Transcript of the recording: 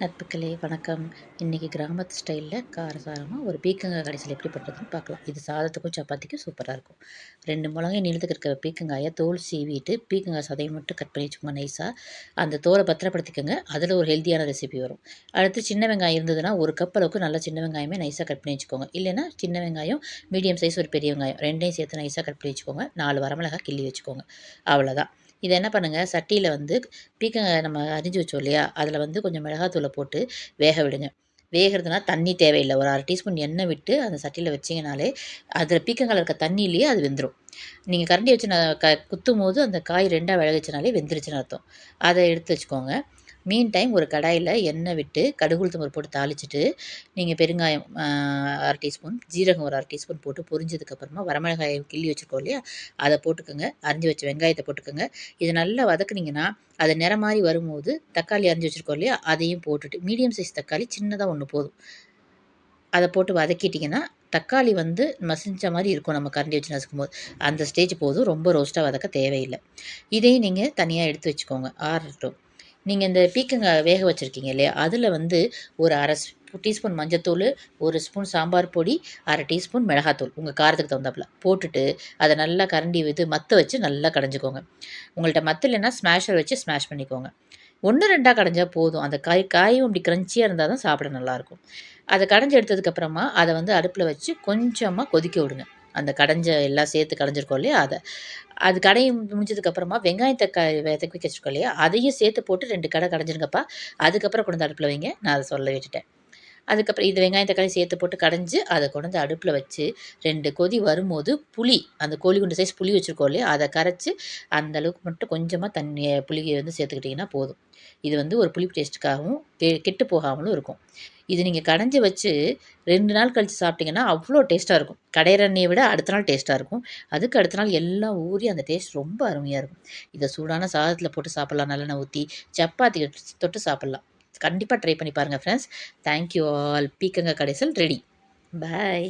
நட்புக்களே வணக்கம். இன்றைக்கி கிராமத்து ஸ்டைலில் காரசாரமாக ஒரு பீக்கங்காய் கடைசியில் எப்படி பண்ணுறதுன்னு பார்க்கலாம். இது சாதத்துக்கும் சப்பாத்திக்கும் சூப்பராக இருக்கும். ரெண்டு மிளகாய் நீளத்துக்கு இருக்கிற பீக்கங்காயை தோல் சீவிட்டு பீக்கங்காய் சதையை மட்டும் கட் பண்ணி வச்சுக்கோங்க நைஸாக அந்த தோலை பத்திரப்படுத்திக்கோங்க. அதில் ஒரு ஹெல்த்தியான ரெசிபி வரும். அடுத்து சின்ன வெங்காயம் இருந்ததுன்னா ஒரு கப் அளவுக்கு நல்லா சின்ன வெங்காயமே நைஸாக கட் பண்ணி வச்சுக்கோங்க. இல்லைனா சின்ன வெங்காயம் மீடியம் சைஸ் ஒரு பெரிய வெங்காயம் ரெண்டையும் சேர்த்து நைஸாக கட் பண்ணி வச்சுக்கோங்க. நாலு வரமிளகாய் கிள்ளி வச்சுக்கோங்க. அவ்வளோதான் இதை என்ன பண்ணுங்கள் சட்டியில் வந்து பீக்கங்காய் நம்ம அரிஞ்சு வச்சோம் இல்லையா? அதில் வந்து கொஞ்சம் மிளகாத்தூளை போட்டு வேக விடுங்க. வேகிறதுனா தண்ணி தேவையில்லை. ஒரு அரை டீஸ்பூன் எண்ணெய் விட்டு அந்த சட்டியில் வச்சிங்கனாலே அதில் பீக்கங்காயில் இருக்க தண்ணியிலேயே அது வெந்துடும் நீங்கள் கரண்டி வச்சு நான் க குத்தும் போது அந்த காய் ரெண்டாக விளைவிச்சனாலே வெந்துருச்சுன்னு அர்த்தம். அதை எடுத்து வச்சுக்கோங்க. மீன் டைம் ஒரு கடாயில் எண்ணெய் விட்டு கடுகு உளுத்தம்பருப்பு போட்டு தாளிச்சிட்டு நீங்கள் பெருங்காயம் அரை டீஸ்பூன் ஜீரகம் ஒரு அரை டீஸ்பூன் போட்டு பொரிஞ்சதுக்கப்புறமா வரமிளகாயை கிள்ளி வச்சுருக்கோம் இல்லையா? அதை போட்டுக்கோங்க. அரிஞ்சு வச்ச வெங்காயத்தை போட்டுக்கோங்க. இது நல்லா வதக்குனிங்கன்னா அது நிறம் மாதிரி வரும்போது தக்காளி அரிஞ்சு வச்சுருக்கோம் இல்லையா? அதையும் போட்டுட்டு மீடியம் சைஸ் தக்காளி சின்னதாக ஒன்று போதும். அதை போட்டு வதக்கிட்டிங்கன்னா தக்காளி வந்து மசிஞ்ச மாதிரி இருக்கும் நம்ம கரண்டி வச்சு நசுக்கும் போது அந்த ஸ்டேஜ் போதும். ரொம்ப ரோஸ்ட்டாக வதக்க தேவையில்லை. இதையும் நீங்கள் தனியாக எடுத்து வச்சுக்கோங்க. ஆறட்டும். நீங்கள் இந்த பீக்கங்காய் வேக வச்சுருக்கீங்க இல்லையா? அதில் வந்து ஒரு அரை டீஸ்பூன் மஞ்சத்தூள் ஒரு ஸ்பூன் சாம்பார் பொடி அரை டீஸ்பூன் மிளகாத்தூள் உங்கள் காரத்துக்கு தகுந்தாப்பில். போட்டுட்டு அதை நல்லா கரண்டி இது மற்ற வச்சு நல்லா கடைஞ்சிக்கோங்க. உங்கள்கிட்ட மற்ற இல்லைன்னா ஸ்மாஷர் வச்சு ஸ்மாஷ் பண்ணிக்கோங்க. ஒன்று ரெண்டாக கடைஞ்சால் போதும். அந்த காய் காயும் அப்படி க்ரன்ச்சியாக இருந்தால் தான் சாப்பிட நல்லாயிருக்கும் அதை கடைஞ்சி எடுத்ததுக்கப்புறமா அதை வந்து அடுப்பில் வச்சு கொஞ்சமாக கொதிக்க விடுங்க. அந்த கடைஞ்ச எல்லாம் சேர்த்து கடைஞ்சிருக்கோம் இல்லையா? அதை. அது கடையை முடிஞ்சதுக்கப்புறமா வெங்காயத்தை க விதைக்க வச்சுருக்கோம் இல்லையா? அதையும் சேர்த்து போட்டு ரெண்டு கடை கடைஞ்சிருங்கப்பா. அதுக்கப்புறம் கொண்டு வந்து அடுப்பில் வைங்க. நான் அதை சொல்ல விட்டுட்டேன். அதுக்கப்புறம் இது வெங்காயம் தக்காளி சேர்த்து போட்டு கடைஞ்சி அதை கொண்டு அடுப்பில் வச்சு ரெண்டு கொதி வரும்போது புளி அந்த கோழி குண்டு சைஸ் புளி வச்சுருக்கோம் இல்லையா? அதை கரைச்சி அந்த அளவுக்கு மட்டும் கொஞ்சமாக தண்ணியை புளியை வந்து சேர்த்துக்கிட்டிங்கன்னா போதும். இது வந்து ஒரு புளிப்பு டேஸ்ட்டுக்காகவும் கெ கெட்டு போகாமலும் இருக்கும். இது நீங்கள் கடைஞ்சி வச்சு ரெண்டு நாள் கழித்து சாப்பிட்டிங்கன்னா அவ்வளோ டேஸ்ட்டாக இருக்கும். கடையிற எண்ணெயை விட அடுத்த நாள் டேஸ்ட்டாக இருக்கும். அதுக்கு அடுத்த நாள் எல்லாம் ஊறி அந்த டேஸ்ட் ரொம்ப அருமையாக இருக்கும். இதை சூடான சாதத்தில் போட்டு சாப்பிட்லாம். நல்லெண்ணெய் ஊற்றி சப்பாத்தி தொட்டு சாப்பிட்லாம். கண்டிப்பாக ட்ரை பண்ணி பாருங்கள் ஃப்ரெண்ட்ஸ் தேங்க்யூ ஆல் பீக்கங்க கடைசல் ரெடி பாய்